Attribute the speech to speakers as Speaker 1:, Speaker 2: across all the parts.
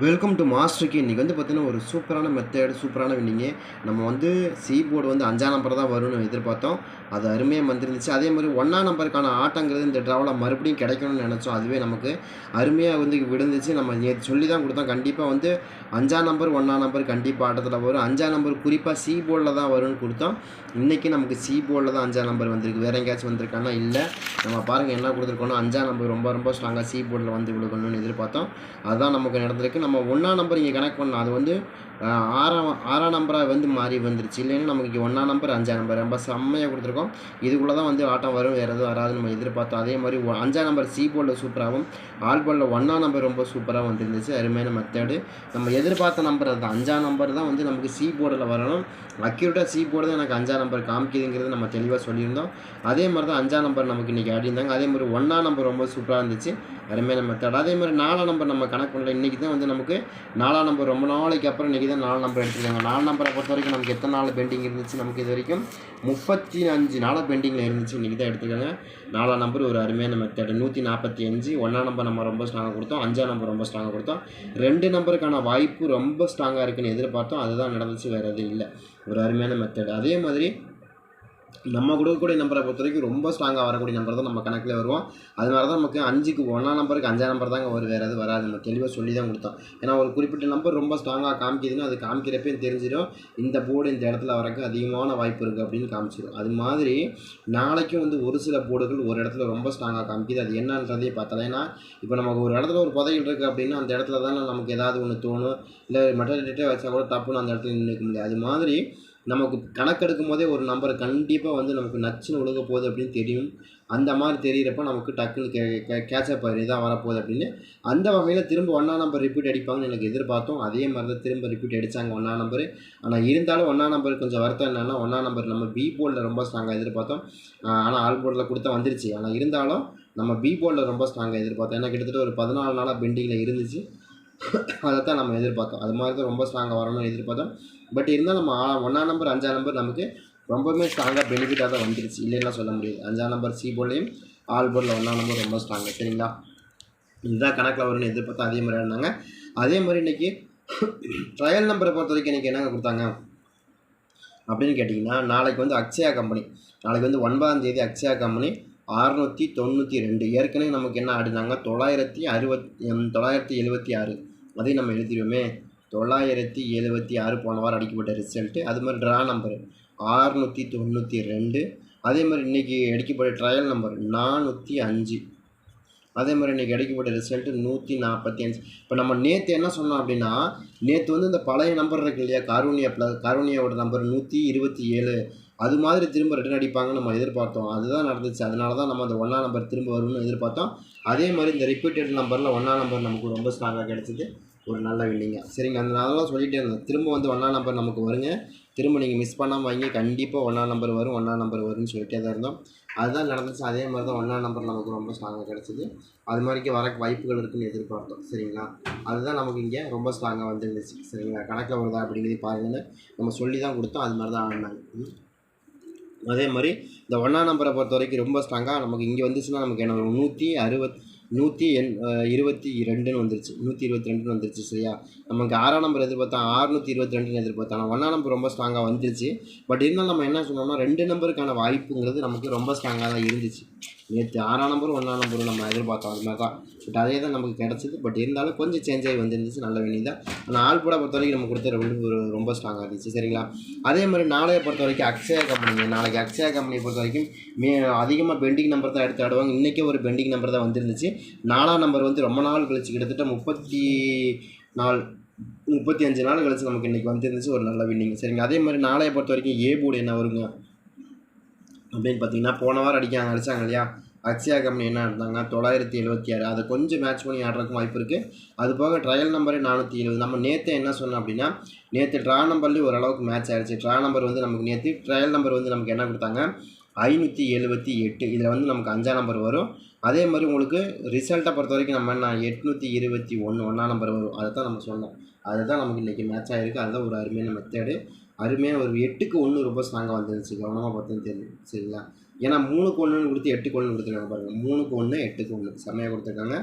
Speaker 1: Welcome to மாஸ்டருக்கு இன்றைக்கி வந்து பார்த்தீங்கன்னா ஒரு சூப்பரான மெத்தேடு சூப்பரான வின்னிங்கு நம்ம வந்து சி போர்டு வந்து அஞ்சாம் நம்பர் தான் வரும்னு எதிர்பார்த்தோம். அது அருமையாக வந்துருந்துச்சு. அதே மாதிரி ஒன்றாம் நம்பருக்கான ஆட்டங்கிறது இந்த ட்ராவில் மறுபடியும் கிடைக்கணும்னு நினச்சோம். அதுவே நமக்கு அருமையாக வந்து விழுந்துச்சு. நம்ம நேற்று சொல்லி தான் கொடுத்தோம். கண்டிப்பாக வந்து அஞ்சாம் நம்பர் ஒன்றாம் நம்பர் கண்டிப்பாக ஆட்டத்தில் வரும். அஞ்சாம் நம்பர் குறிப்பாக சி போர்டில் தான் வரும்னு கொடுத்தோம். இன்றைக்கி நமக்கு சி போர்டில் தான் அஞ்சாம் நம்பர் வந்திருக்கு. வேறு எங்கேயாச்சும் வந்திருக்கானா இல்லை. நம்ம பாருங்கள் என்ன கொடுத்துருக்கோன்னா அஞ்சாம் நம்பர் ரொம்ப ரொம்ப ஸ்ட்ராங்காக சி போர்டில் வந்து விழுகணும்னு எதிர்பார்த்தோம். அதுதான் நமக்கு நடந்திருக்கு. நம்ம ஒன்றா நம்பர் இங்கே கனெக்ட் பண்ணலாம். அது வந்து ஆறாம் ஆறாம் நம்பராக வந்து மாறி வந்துருச்சு. இல்லைன்னா நமக்கு ஒன்றாம் நம்பர் அஞ்சாம் நம்பர் ரொம்ப செம்மையாக கொடுத்துருக்கோம். இதுக்குள்ளே தான் வந்து ஆட்டம் வரும் வேறு எதுவும் வராதுன்னு நம்ம எதிர்பார்த்தோம். அதே மாதிரி அஞ்சாம் நம்பர் சி போர்டில் சூப்பராகவும் ஆல் போர்டில் ஒன்றாம் நம்பர் ரொம்ப சூப்பராக வந்துருந்துச்சு. அருமையான மெத்தேடு நம்ம எதிர்பார்த்த நம்பர் அதுதான் அஞ்சாம் நம்பர் தான் வந்து நமக்கு சி போர்டில் வரணும். அக்யூரேட்டாக சி போர்டு தான் எனக்கு அஞ்சாம் நம்பர் காமிக்குதுங்கிறது நம்ம தெளிவாக சொல்லியிருந்தோம். அதே மாதிரி தான் அஞ்சாம் நம்பர் நமக்கு இன்றைக்கி ஆடிருந்தாங்க அதே மாதிரி ஒன்றாம் நம்பர் ரொம்ப சூப்பராக இருந்துச்சு. அருமையான மெத்தேட் அதே மாதிரி நாலாம் நம்பர் நம்ம கணக்கு பண்ணல. இன்றைக்கி தான் வந்து நமக்கு நாலாம் நம்பர் ரொம்ப நாளைக்கு அப்புறம் இன்றைக்கி தான் நாலு நம்பர் எடுத்துருக்காங்க நாலு நம்பரை பொறுத்த வரைக்கும் நமக்கு எத்தனை நாள் பெண்டிங் இருந்துச்சு? நமக்கு இது வரைக்கும் முப்பத்தி அஞ்சு நாளாக பெண்டிங்கில் இருந்துச்சு. இன்றைக்கி தான் எடுத்துக்கோங்க. நாலாம் நம்பர் ஒரு அருமையான மெத்தட் நூற்றி நாற்பத்தி அஞ்சு. ஒன்றாம் நம்பர் நம்ம ரொம்ப ஸ்ட்ராங்காக கொடுத்தோம். அஞ்சாம் நம்பர் ரொம்ப ஸ்ட்ராங்காக கொடுத்தோம். ரெண்டு நம்பருக்கான வாய்ப்பு ரொம்ப ஸ்ட்ராங்காக இருக்குன்னு எதிர்பார்த்தோம். அதுதான் நடந்துச்சு வேறு எதுவும் இல்லை. ஒரு அருமையான மெத்தட் அதே மாதிரி நம்ம கொடுக்கக்கூடிய நம்பரை பொறுத்த வரைக்கும் ரொம்ப ஸ்ட்ராங்காக வரக்கூடிய நம்பர் தான் நம்ம கணக்கில் வருவோம். அதனால தான் நமக்கு அஞ்சுக்கு ஒன்றாம் நம்பருக்கு அஞ்சாம் நம்பர் தாங்க வரும் வேறு எது வராது. நம்ம தெளிவாக சொல்லி தான் கொடுத்தோம். ஏன்னா ஒரு குறிப்பிட்ட நம்பர் ரொம்ப ஸ்ட்ராங்காக காமிக்குதுன்னா அது காமிக்கிறப்பே தெரிஞ்சிடும். இந்த போர்டு இந்த இடத்துல வரக்கு அதிகமான வாய்ப்பு இருக்குது அப்படின்னு காமிச்சிடும் அது மாதிரி நாளைக்கும் வந்து ஒரு சில போர்டுகள் ஒரு இடத்துல ரொம்ப ஸ்ட்ராங்காக காமிக்குது. அது என்னன்றதே பார்த்தலாம் ஏன்னா இப்போ நமக்கு ஒரு இடத்துல ஒரு புதைகள் இருக்குது அப்படின்னா அந்த இடத்துல தானே நமக்கு ஏதாவது ஒன்று தோணும். இல்லை மெட்டலிட்டே வச்சா கூட தப்புன்னு அந்த இடத்துல நின்றுக்க முடியாது. அது மாதிரி நமக்கு கணக்கெடுக்கும் போதே ஒரு நம்பர் கண்டிப்பாக வந்து நமக்கு நச்சுன்னு ஒழுக போகுது அப்படின்னு தெரியும். அந்த மாதிரி தெரியிறப்ப நமக்கு டக்குன்னு கே கே கேட்சப் ஆயிரும். இதான் வரப்போகுது அப்படின்னு. அந்த வகையில் திரும்ப ஒன்றா நம்பர் ரிப்பீட் அடிப்பாங்கன்னு எனக்கு எதிர்பார்த்தோம். அதே மாதிரி தான் திரும்ப ரிப்பீட் அடித்தாங்க ஒன்றா நம்பர் ஆனால் இருந்தாலும் ஒன்றா நம்பர் கொஞ்சம் வருத்தம் என்னென்னா ஒன்றா நம்பர் நம்ம பி போர்டில் ரொம்ப ஸ்ட்ராங்காக எதிர்பார்த்தோம். ஆனால் ஆல் போர்டில் கொடுத்தா வந்துருச்சு. ஆனால் இருந்தாலும் நம்ம பி போர்டில் ரொம்ப ஸ்ட்ராங்காக எதிர்பார்த்தோம். ஏன்னா கிட்டத்தட்ட ஒரு பதினாலு நாளாக பெண்டிங்கில் இருந்துச்சு. அதைத்தான் நம்ம எதிர்பார்த்தோம். அது மாதிரி தான் ரொம்ப ஸ்ட்ராங்காக வரணும்னு எதிர்பார்த்தோம். பட் இருந்தால் நம்ம ஆ- ஒன்றாம் நம்பர் அஞ்சாம் நம்பர் நமக்கு ரொம்பவுமே ஸ்ட்ராங்காக பெனிஃபிட்டாக தான் வந்துருச்சு. இல்லைன்னா சொல்ல முடியாது. அஞ்சாம் நம்பர் சி போர்ட்லேயும் ஆல் போர்டில் ஒன்றாம் நம்பர் ரொம்ப ஸ்ட்ராங்கு சரிங்களா? இதுதான் கணக்கில் வரும்னு எதிர்பார்த்தா அதே மாதிரி இருந்தாங்க. அதே மாதிரி இன்றைக்கி ட்ரையல் நம்பரை பொறுத்த வரைக்கும் இன்றைக்கி என்னங்க கொடுத்தாங்க? அப்படின்னு கேட்டிங்கன்னா நாளைக்கு வந்து அக்ஷயா கம்பெனி நாளைக்கு வந்து ஒன்பதாம் தேதி அக்ஷயா கம்பெனி அறுநூற்றி தொண்ணூற்றி ரெண்டு. ஏற்கனவே நமக்கு என்ன ஆடினாங்க? தொள்ளாயிரத்தி அறுபத் தொள்ளாயிரத்தி எழுபத்தி ஆறு. அதையும் நம்ம எழுதிடுவோமே தொள்ளாயிரத்தி எழுபத்தி ஆறு போன வாரம் அடிக்கப்பட்ட ரிசல்ட்டு அது மாதிரி ட்ரா நம்பர் ஆறுநூற்றி தொண்ணூற்றி ரெண்டு. அதே மாதிரி இன்றைக்கி அடிக்கப்பட்ட ட்ரையல் நம்பர் நானூற்றி அஞ்சு. அதே மாதிரி இன்றைக்கி அடிக்கப்பட்ட ரிசல்ட்டு நூற்றி நாற்பத்தி அஞ்சு. இப்போ நம்ம நேற்று என்ன சொன்னோம் அப்படின்னா நேற்று வந்து இந்த பழைய நம்பர் இருக்கு இல்லையா? காரூனியா ப்ளஸ் காரூனியாவோட நம்பர் நூற்றி இருபத்தி ஏழு. அது மாதிரி திரும்ப ரிட்டர்ன் அடிப்பாங்கன்னு நம்ம எதிர்பார்த்தோம். அதுதான் நடந்துச்சு. அதனால தான் நம்ம அந்த ஒன்றா நம்பர் திரும்ப வரும்னு எதிர்பார்த்தோம். அதே மாதிரி இந்த ரிப்பீட்டட் நம்பரில் ஒன்றா நம்பர் நமக்கு ரொம்ப ஸ்ட்ராங்காக கிடச்சிது. ஒரு நல்ல வில்லிங்க சரிங்க அந்த நாளெல்லாம் சொல்லிகிட்டே இருந்தேன். திரும்ப வந்து ஒன்றா நம்பர் நமக்கு வருங்க. திரும்ப நீங்கள் மிஸ் பண்ணாமல் வாங்கி. கண்டிப்பாக ஒன்றா நம்பர் வரும் ஒன்றா நம்பர் வரும்னு சொல்லிட்டே தான் இருந்தோம். அதுதான் நடந்துச்சு. அதே மாதிரி தான் ஒன்றா நம்பர் நமக்கு ரொம்ப ஸ்ட்ராங்காக கிடச்சிது. அது மாதிரிக்கு வர வாய்ப்புகள் இருக்குன்னு எதிர்பார்த்தோம். சரிங்களா? அதுதான் நமக்கு இங்கே ரொம்ப ஸ்ட்ராங்காக வந்துருந்துச்சு. சரிங்களா? கணக்கில் வருதா அப்படிங்கிறது பாருங்கன்னு நம்ம சொல்லி தான் கொடுத்தோம். அது மாதிரி தான் ஆடினாங்க ம். அதே மாதிரி இந்த ஒன்றாம் நம்பரை பொறுத்த வரைக்கும் ரொம்ப ஸ்ட்ராங்காக நமக்கு இங்கே வந்துச்சுன்னா நமக்கு என்ன நூற்றி அறுபத் நூற்றி எண் இருபத்தி ரெண்டுன்னு வந்துருச்சு. நூற்றி இருபத்தி ரெண்டுன்னு வந்துருச்சு சரியா? நமக்கு ஆறாம் நம்பர் எதிர்பார்த்தா ஆறுநூற்றி இருபத்தி ரெண்டுன்னு எதிர்பார்த்தா ஆனால் ஒன்றாம் நம்பர் ரொம்ப ஸ்ட்ராங்காக வந்துருச்சு. பட் இருந்தாலும் நம்ம என்ன சொன்னோம்னா ரெண்டு நம்பருக்கான வாய்ப்புங்கிறது நமக்கு ரொம்ப ஸ்ட்ராங்காக தான் இருந்துச்சு. நேற்று ஆறாம் நம்பரும் ஒன்றாம் நம்பரும் நம்ம எதிர்பார்த்தோம் அது மாதிரி தான். பட் அதே தான் நமக்கு கிடச்சிது. பட் இருந்தாலும் கொஞ்சம் சேஞ்ச் ஆகி வந்துருந்துச்சு நல்ல வேண்டியது தான். ஆனால் ஆள் கூட பொறுத்த வரைக்கும் நம்ம கொடுத்த ரெண்டு ஒரு ரொம்ப ஸ்ட்ராங்காக இருந்துச்சு சரிங்களா? அதே மாதிரி நாளைய பொறுத்த வரைக்கும் அக்ஷயா கம்பெனிங்க நாளைக்கு அக்ஷயா கம்பெனியை பொறுத்த வரைக்கும் மே அதிகமாக பெண்டிங் நம்பர் தான் எடுத்து ஆடுவாங்க. இன்றைக்கே ஒரு பெண்டிங் நம்பர் தான் வந்துருந்துச்சு. நாலாம் நம்பர் வந்து ரொம்ப நாள் கழிச்சு கிட்டத்தட்ட முப்பத்தி நாள் முப்பத்தி அஞ்சு நாள் கழிச்சு நமக்கு இன்றைக்கி வந்துருந்துச்சு. ஒரு நல்ல வின்னிங் சரிங்க அதே மாதிரி நாளைய பொறுத்த வரைக்கும் ஏ போர்டு என்ன வருங்க? அப்படின்னு பார்த்தீங்கன்னா போன வாரம் அடிக்காங்க அடிச்சாங்க இல்லையா? அக்ஷயா கம்பெனி என்ன இருந்தாங்க தொள்ளாயிரத்தி எழுபத்தி ஆறு. அதை கொஞ்சம் மேட்ச் பண்ணி ஆடுறதுக்கும் வாய்ப்பு இருக்குது அது போக ட்ரையல் நம்பரே நானூற்றி எழுபது நம்ம நேற்று என்ன சொன்னோம் அப்படின்னா நேற்று ட்ரா நம்பர்லேயும் ஓரளவுக்கு மேட்ச் ஆயிடுச்சு. ட்ரா நம்பர் வந்து நமக்கு நேற்று ட்ரையல் நம்பர் வந்து நமக்கு என்ன கொடுத்தாங்க? ஐநூற்றி எழுபத்தி எட்டு. இதில் வந்து நமக்கு அஞ்சாம் நம்பர் வரும். அதே மாதிரி உங்களுக்கு ரிசல்ட்டை பொறுத்த வரைக்கும் நம்ம என்ன எட்நூற்றி இருபத்தி ஒன்று ஒன்றாம் நம்பர் வரும். அதை தான் நம்ம சொன்னோம். அதுதான் நமக்கு இன்றைக்கி மேட்ச் ஆகிருக்கு அதுதான் ஒரு அருமையான மெத்தேடு அருமையாக ஒரு எட்டுக்கு ஒன்று ரொம்ப ஸ்ட்ராங்காக வந்துருந்துச்சு கவனமாக பார்த்துன்னு தெரியும் சரிங்களா ஏன்னா மூணுக்கு ஒன்றுன்னு கொடுத்து எட்டுக்கு ஒன்று கொடுத்துருக்காங்க பாருங்கள் மூணுக்கு ஒன்று எட்டுக்கு ஒன்று செம்மையாக கொடுத்துருக்காங்க.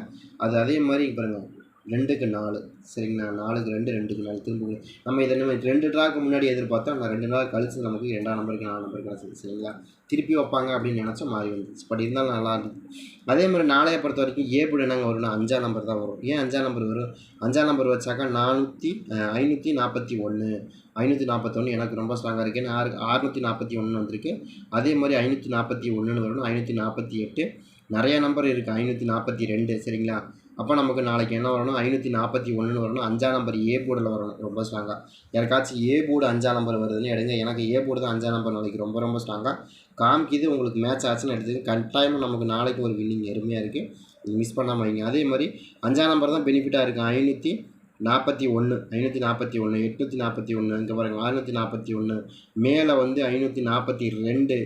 Speaker 1: அது அதே மாதிரி பாருங்கள் ரெண்டுக்கு நாலு. சரிங்களா? நாலுக்கு ரெண்டு ரெண்டுக்கு நாலு. திரும்ப நம்ம இதை நம்ம ரெண்டு ட்ராக்கு முன்னாடி எதிர்பார்த்தோம் நான் ரெண்டு நாள் கழிச்சு நமக்கு ரெண்டாம் நம்பருக்கு நாலு நம்பருக்கு கிடச்சிது. சரிங்களா? திருப்பி வைப்பாங்க அப்படின்னு நினச்சா மாறி வந்துச்சு பட் இருந்தாலும் நல்லா இருந்துச்சு அதே மாதிரி நாளைய பொறுத்த வரைக்கும் ஏ போர்டு என்னங்க வரும்னா அஞ்சாம் நம்பர் தான் வரும். ஏன் அஞ்சாம் நம்பர் வரும்? அஞ்சாம் நம்பர் வச்சாக்கா நானூற்றி ஐநூற்றி நாற்பத்தி ஒன்று ஐநூற்றி நாற்பத்தொன்று எனக்கு ரொம்ப ஸ்ட்ராங்காக இருக்குது ஏன்னா ஆறு அறுநூற்றி நாற்பத்தி ஒன்று வந்திருக்கு. அதே மாதிரி ஐநூற்றி நாற்பத்தி ஒன்றுன்னு வரணும் ஐநூற்றி நாற்பத்தி எட்டு. நிறைய நம்பர் இருக்குது ஐநூற்றி நாற்பத்தி ரெண்டு. சரிங்களா? அப்போ நமக்கு நாளைக்கு என்ன வரணும்? ஐநூற்றி நாற்பத்தி ஒன்றுன்னு வரணும். அஞ்சாம் நம்பர் ஏ போர்டில் வரணும். ரொம்ப ஸ்ட்ராங்காக யாருக்காச்சும் ஏ போர்டு அஞ்சாம் நம்பர் வருதுன்னு எடுங்க. எனக்கு ஏ போர்டு தான் அஞ்சாம் நம்பர் நாளைக்கு ரொம்ப ரொம்ப ஸ்ட்ராங்காக காமிக்குது. உங்களுக்கு மேட்ச் ஆச்சுன்னு எடுத்துக்கு கட்டாயமாக நமக்கு நாளைக்கு ஒரு வின்னிங் எருமையாக இருக்குது மிஸ் பண்ணாமல் வைங்க. அதே மாதிரி அஞ்சாம் நம்பர் தான் பெனிஃபிட்டாக இருக்குது ஐநூற்றி நாற்பத்தி ஒன்று ஐநூற்றி நாற்பத்தி ஒன்று எட்நூற்றி நாற்பத்தி ஒன்று இங்கே பாருங்கள் அறுநூற்றி நாற்பத்தி ஒன்று மேலே வந்து ஐநூற்றி நாற்பத்தி ரெண்டு.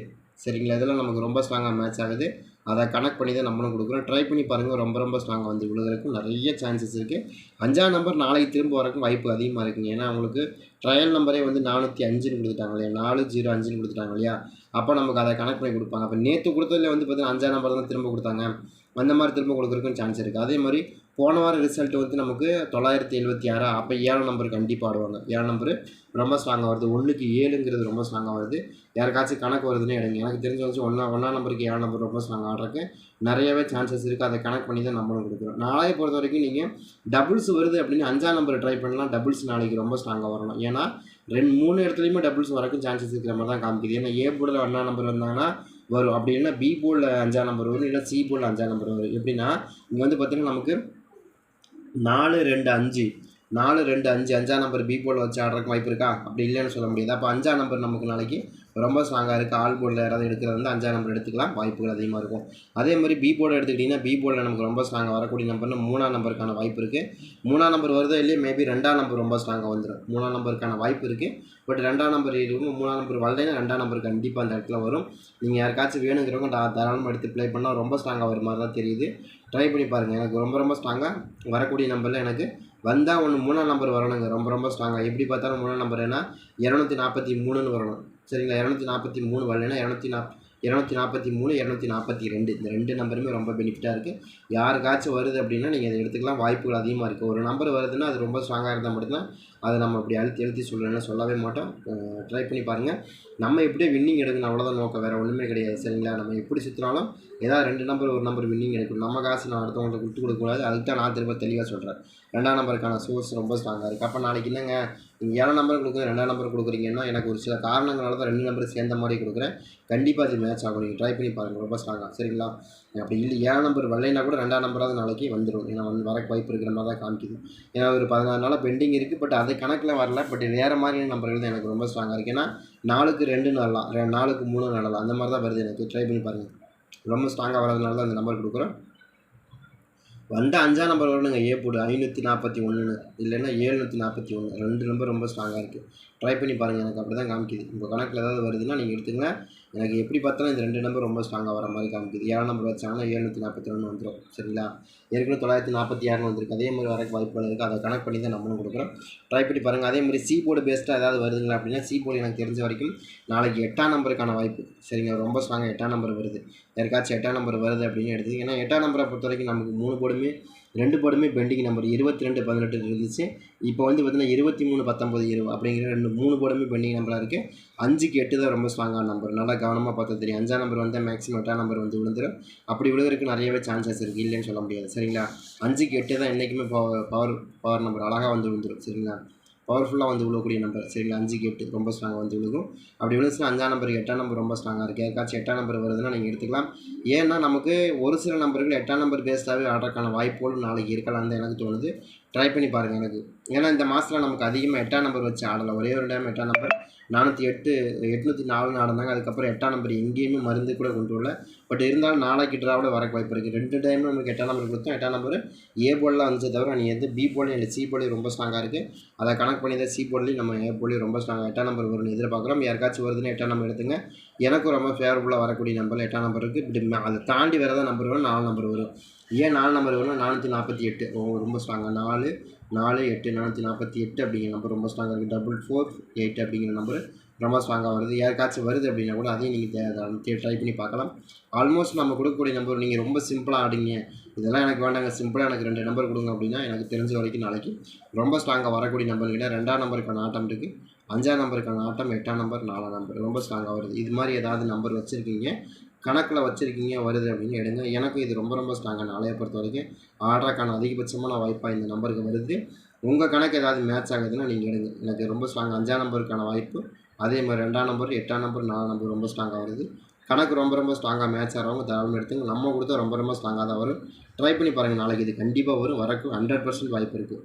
Speaker 1: சரிங்களா? இதெல்லாம் நமக்கு ரொம்ப ஸ்ட்ராங்காக மேட்ச் ஆகுது. அதை கனெக்ட் பண்ணி தான் நம்மளும் கொடுக்குறோம். ட்ரை பண்ணி பாருங்கள் ரொம்ப ரொம்ப ஸ்ட்ராங்காக வந்து விழுகிறதுக்கும் நிறைய சான்சஸ் இருக்குது அஞ்சாம் நம்பர் நாளைக்கு திரும்ப வரக்கும் வாய்ப்பு அதிகமாக இருக்குங்க. ஏன்னா அவங்களுக்கு ட்ரையல் நம்பரே வந்து நானூற்றி அஞ்சுன்னு கொடுத்துட்டாங்க இல்லையா? நாலு ஜீரோ அஞ்சுன்னு கொடுத்துட்டாங்க இல்லையா? அப்போ நமக்கு அதை கனெக்ட் பண்ணி கொடுப்பாங்க. அப்போ நேற்று கொடுத்ததுல வந்து பார்த்தீங்கன்னா அஞ்சாம் நம்பர் தான் திரும்ப கொடுத்தாங்க. அந்த மாதிரி திரும்ப கொடுக்குறதுக்கும் சான்ஸ் இருக்குது அதே மாதிரி போன வாரம் ரிசல்ட் வந்து நமக்கு தொள்ளாயிரத்தி எழுபத்தி ஆறா அப்போ ஏழாம் நம்பர் கண்டிப்பாக ஆடுவாங்க ஏழாம் நம்பர் ரொம்ப ஸ்ட்ராங்காக வருது. ஒன்றுக்கு ஏழுங்கிறது ரொம்ப ஸ்ட்ராங்காக வருது. யாருக்காச்சும் கணக்கு வருதுன்னு எடுங்க. எனக்கு தெரிஞ்ச வச்சு ஒன்றா ஒன்றாம் நம்பருக்கு ஏழாம் நம்பர் ரொம்ப ஸ்ட்ராங் ஆடுறதுக்கு நிறையவே சான்சஸ் இருக்குது அதை கணக்கு பண்ணி தான் நம்மளும் கொடுக்குறோம். நாளையை பொறுத்த வரைக்கும் நீங்கள் டபுள்ஸ் வருது அப்படின்னு அஞ்சாம் நம்பர் ட்ரை பண்ணலாம். டபுள்ஸ் நாளைக்கு ரொம்ப ஸ்ட்ராங்காக வரணும். ஏன்னா ரெண்டு மூணு இடத்துலையுமே டபுள்ஸ் வரக்கும் சான்சஸ் இருக்கிற மாதிரி தான் காமிக்குது. ஏன்னா ஏ போர்டில் ஒன்றாம் நம்பர் வந்தாங்கன்னா வரும். அப்படி இல்லைன்னா பி போர்டில் அஞ்சாம் நம்பர் வரும். இல்லை சி போர்டில் அஞ்சாம் நம்பர் வரும். எப்படின்னா இங்கே வந்து பார்த்திங்கன்னா நமக்கு நாலு ரெண்டு அஞ்சு. நாலு ரெண்டு அஞ்சு அஞ்சாம் நம்பர் பி போர்டில் வச்சு ஆடுறதுக்கு வாய்ப்பு இருக்கா? அப்படி இல்லைன்னு சொல்ல முடியாது. அப்போ அஞ்சாம் நம்பர் நமக்கு நாளைக்கு ரொம்ப ஸ்ட்ராங்காக இருக்குது ஆல் போர்டில் யாராவது எடுக்கிறது வந்து அஞ்சாம் நம்பர் எடுத்துக்கலாம். வாய்ப்புகள் அதிகமாக இருக்கும். அதே மாதிரி பி போர்டு எடுத்துக்கிட்டிங்கன்னா பி போர்டில் நமக்கு ரொம்ப ஸ்ட்ராங்காக வரக்கூடிய நம்பர்னு மூணாம் நம்பருக்கான வாய்ப்பு இருக்குது மூணாம் நம்பர் வருதோ இல்லையே மேபி ரெண்டாம் நம்பர் ரொம்ப ஸ்ட்ராங்காக வந்துடும் மூணாம் நம்பருக்கான வாய்ப்பு இருக்குது பட் ரெண்டாம் நம்பர் இருக்கும் மூணாம் நம்பர் வரலைன்னா ரெண்டாம் நம்பர் கண்டிப்பாக அந்த இடத்துல வரும். நீங்கள் யாருக்காச்சும் வேணுங்கிறவங்க தா தாராளமாக எடுத்து ப்ளே பண்ணால் ரொம்ப ஸ்ட்ராங்காக வர மாதிரி தான் தெரியுது. ட்ரை பண்ணி பாருங்கள் எனக்கு ரொம்ப ரொம்ப ஸ்ட்ராங்காக வரக்கூடிய நம்பரில் எனக்கு வந்தால் ஒன்று மூணாம் நம்பர் வரணுங்க. ரொம்ப ரொம்ப ஸ்ட்ராங்காக எப்படி பார்த்தாலும் மூணாம் நம்பர் ஏன்னா இரநூத்தி நாற்பத்தி மூணுன்னு வரணும். சரிங்களா? இரநூத்தி நாற்பத்தி மூணு வரலைன்னா இரநூத்தி நாப் இரநூத்தி நாற்பத்தி மூணு இரநூத்தி நாற்பத்தி ரெண்டு. இந்த ரெண்டு நம்பருமே ரொம்ப பெனிஃபிட்டாக இருக்குது யாருக்காச்சும் வருது அப்படின்னா நீங்கள் அதை எடுத்துக்கலாம். வாய்ப்புகள் அதிகமாக இருக்குது ஒரு நம்பர் வருதுன்னா அது ரொம்ப ஸ்ட்ராங்காக இருந்தால் மட்டும்தான் அதை நம்ம அப்படி அழுத்தி எழுத்தி சொல்லணும்னு சொல்லவே மாட்டோம். ட்ரை பண்ணி பாருங்கள் நம்ம எப்படியே வின்னிங் எடுக்கணும் அவ்வளோதான் நோக்கம். வேறு ஒன்றுமே கிடையாது. சரிங்களா? நம்ம எப்படி சுற்றினாலும் ஏதாவது ரெண்டு நம்பர் ஒரு நம்பர் வின்னிங் எடுக்கணும் நம்ம காசு நான் அடுத்தவங்கள்ட்ட கொடுத்து கொடுக்கக்கூடாது. அதுக்கு தான் நான் திரும்ப தெளிவாக சொல்கிறேன் ரெண்டாம் நம்பருக்கான சோர்ஸ் ரொம்ப ஸ்ட்ராங்காக இருக்குது அப்போ நாளைக்கு என்னங்க? நீங்கள் ஏழாம் நம்பர் கொடுக்குறது ரெண்டாம் நம்பர் கொடுக்குறீங்கன்னா எனக்கு ஒரு சில காரணங்களால் தான் ரெண்டு நம்பர் சேர்ந்த மாதிரி கொடுக்குறேன். கண்டிப்பாக அது மேட்ச் ஆகும். நீங்கள் ட்ரை பண்ணி பாருங்கள் ரொம்ப ஸ்ட்ராங்காக சரிங்களா? அப்படி இல்லை. ஏழாம் நம்பர் வரலைன்னா கூட ரெண்டாம் நம்பராவது நாளைக்கு வந்துடும் ஏன்னா வந்து வர வாய்ப்பு இருக்கிற மாதிரி தான் காமிக்குது. ஏன்னா ஒரு பதினாறு நாள் பெண்டிங் இருக்குது பட் அது கணக்கில் வரல. பட் வேறு மாதிரியான நம்பர்கள் தான் எனக்கு ரொம்ப ஸ்ட்ராங்காக இருக்குது ஏன்னா நாலுக்கு ரெண்டு நடலாம் ரெ நாலுக்கு மூணு நடலாம் அந்த மாதிரி தான் வருது எனக்கு. ட்ரை பண்ணி பாருங்கள் ரொம்ப ஸ்ட்ராங்காக வரதுனால தான் அந்த நம்பர் கொடுக்குறோம். வந்த அஞ்சாம் நம்பர் வரணுங்க ஏ போடு. ஐநூற்றி நாற்பத்தி ஒன்றுன்னு இல்லைன்னா ஏழ்நூற்றி நாற்பத்தி ஒன்று ரெண்டு நம்பர் ரொம்ப ஸ்ட்ராங்காக இருக்குது ட்ரை பண்ணி பாருங்கள் எனக்கு அப்படி தான் காமிக்குது. உங்கள் கணக்கில் ஏதாவது வருதுன்னா நீங்கள் எடுத்துங்க எனக்கு எப்படி பார்த்தாலும் இந்த ரெண்டு நம்பர் ரொம்ப ஸ்ட்ராங்காக வர மாதிரி காமிக்குது. ஏழாம் நம்பர் வச்சாங்கன்னா ஏழ்நூற்றி நாற்பத்தி ஒன்று வந்துடும் சரிங்களா? ஏற்கனவே தொள்ளாயிரத்தி நாற்பத்தி ஆறு வந்திருக்கு. அதே மாதிரி வரக்கு வாய்ப்புகள் இருக்குது அதை கனெக்ட் பண்ணி தான் நம்மளும் கொடுக்குறோம். ட்ரை பண்ணி பாருங்கள் அதே மாதிரி சி போர்டு பேஸ்ட்டாக ஏதாவது வருதுங்களா அப்படின்னா சி போர்டு எனக்கு தெரிஞ்ச வரைக்கும் நாளைக்கு எட்டாம் நம்பருக்கான வாய்ப்பு. சரிங்க ரொம்ப ஸ்ட்ராங்காக எட்டாம் நம்பர் வருது. யாருக்காச்சும் எட்டாம் நம்பர் வருது அப்படின்னு எடுத்து ஏன்னா எட்டாம் நம்பரை பொறுத்த வரைக்கும் நமக்கு மூணு போர்டுமே ரெண்டு போர்டுமே பெண்டிங் நம்பர் இருபத்தி ரெண்டு பதினெட்டு இருந்துச்சு. இப்போ வந்து பார்த்தீங்கன்னா இருபத்தி மூணு பத்தொம்பது இருபது அப்படிங்கிற ரெண்டு மூணு போர்டுமே பெண்டிங் நம்பராக இருக்குது அஞ்சுக்கு எட்டு தான் ரொம்ப ஸ்ட்ராங்கான நம்பர். நல்லா கவனமாக பார்த்தா தெரியும். அஞ்சாம் நம்பர் வந்தால் மேக்ஸிமம் எட்டாம் நம்பர் வந்து விழுந்துடும் அப்படி விழுகிறதுக்கு நிறையவே சான்சஸ் இருக்குது இல்லைன்னு சொல்ல முடியாது. சரிங்களா? அஞ்சுக்கு எட்டு தான் என்றைக்குமே பவர் பவர் பவர் நம்பர் அழகாக வந்து விழுந்துடும் சரிங்களா? பவர்ஃபுல்லாக வந்து விழுகக்கூடிய நம்பர். சரிங்களா அஞ்சுக்கு எட்டு ரொம்ப ஸ்ட்ராங்காக வந்து விழுகும். அப்படி விழுந்துச்சுன்னா அஞ்சாம் நம்பருக்கு எட்டாம் நம்பர் ரொம்ப ஸ்ட்ராங்காக இருக்குது யாருக்காச்சும் எட்டாம் நம்பர் வருதுன்னா நீங்கள் எடுத்துக்கலாம். ஏன்னா நமக்கு ஒரு சில நம்பர்கள் எட்டாம் நம்பர் பேஸ்டாகவே ஆடுறதுக்கான வாய்ப்புகளும் நாளைக்கு இருக்கலாம் எனக்கு தோணுது. ட்ரை பண்ணி பாருங்கள் எனக்கு. ஏன்னா இந்த மாதத்தில் நமக்கு அதிகமாக எட்டாம் நம்பர் வச்சு ஆடலை ஒரே ஒரு டைம் எட்டாம் நம்பர் நானூற்றி எட்டு எட்நூற்றி நாலு ஆடினாங்க அதுக்கப்புறம் எட்டாம் நம்பர் எங்கேயுமே மருந்து கூட கொண்டு வரல. பட் இருந்தாலும் நாளைக்கு ட்ராவில் வரக்கு வாய்ப்பு இருக்குது ரெண்டு டைம் நமக்கு எட்டாம் நம்பர் கொடுத்தோம் எட்டாம் நம்பர் ஏ போலில் வந்துச்சு தவிர நீ எது பி போலையும் இல்லை சி போர்டில் ரொம்ப ஸ்ட்ராங்காக இருக்குது அதை கணக்கு பண்ணி தான் சி போலையும் நம்ம ஏ போலையும் ரொம்ப ஸ்ட்ராங்காக எட்டாம் நம்பர் வரும்னு எதிர்பார்க்குறோம். யாருக்காச்சும் வருதுன்னு எட்டாம் நம்பர் எடுத்துங்க. எனக்கும் ரொம்ப ஃபேவரபுளாக வரக்கூடிய நம்பர் எட்டாம் நம்பர் இருக்குது இப்படி அதை தாண்டி வேறு தான் நம்பர் வரும் நாலு நம்பர் வரும். ஏன் நாலு நம்பர் வரும்னா நானூற்றி நாற்பத்தி எட்டு? ஓ ரொம்ப ஸ்ட்ராங்காக நாலு நாலு எட்டு நானூற்றி நாற்பத்தி எட்டு அப்படிங்கிற நம்பர் ரொம்ப ஸ்ட்ராங்காக இருக்குது டபுள் ஃபோர் எயிட் அப்படிங்கிற நம்பர் ரொம்ப ஸ்ட்ராங்காக வருது. யாருக்காச்சும் வருது அப்படின்னா கூட அதையும் நீங்கள் தே ட்ரை பண்ணி பார்க்கலாம். ஆல்மோஸ்ட் நம்ம கொடுக்கக்கூடிய நம்பர் நீங்கள் ரொம்ப சிம்பிளாக ஆடுங்க. இதெல்லாம் எனக்கு வேண்டாங்க. சிம்பிளாக எனக்கு ரெண்டு நம்பர் கொடுங்க அப்படின்னா எனக்கு தெரிஞ்ச வரைக்கும் நாளைக்கு ரொம்ப ஸ்ட்ராங்காக வரக்கூடிய நம்பர் கிட்ட ரெண்டாம் நம்பருக்கான ஆட்டம் இருக்குது அஞ்சாம் நம்பருக்கான ஆட்டம் எட்டாம் நம்பர் நாலாம் நம்பர் ரொம்ப ஸ்ட்ராங்காக வருது. இது மாதிரி ஏதாவது நம்பர் வச்சுருக்கீங்க. கணக்கில் வச்சுருக்கீங்க வருது அப்படின்னு எடுங்க. எனக்கும் இது ரொம்ப ரொம்ப ஸ்ட்ராங்காக நாளைய பொறுத்த வரைக்கும் ஆர்டருக்கான அதிகபட்சமான வாய்ப்பாக இந்த நம்பருக்கு வருது. உங்கள் கணக்கு ஏதாவது மேட்ச் ஆகுதுன்னா நீங்கள் எடுங்க. எனக்கு ரொம்ப ஸ்ட்ராங் அஞ்சாம் நம்பருக்கான வாய்ப்பு. அதே மாதிரி ரெண்டாம் நம்பர் எட்டாம் நம்பர் நாலாம் நம்பர் ரொம்ப ஸ்ட்ராங்காக வருது. கணக்கு ரொம்ப ரொம்ப ஸ்ட்ராங்காக மேட்ச் ஆகிறவங்க தாராளமாக எடுத்துங்க. நம்ம கொடுத்தா ரொம்ப ரொம்ப ஸ்ட்ராங்காக தான் வரும். ட்ரை பண்ணி பாருங்கள் நாளைக்கு இது கண்டிப்பாக வரும். வரக்கு ஹண்ட்ரட் பர்சன்ட் வாய்ப்பு இருக்குது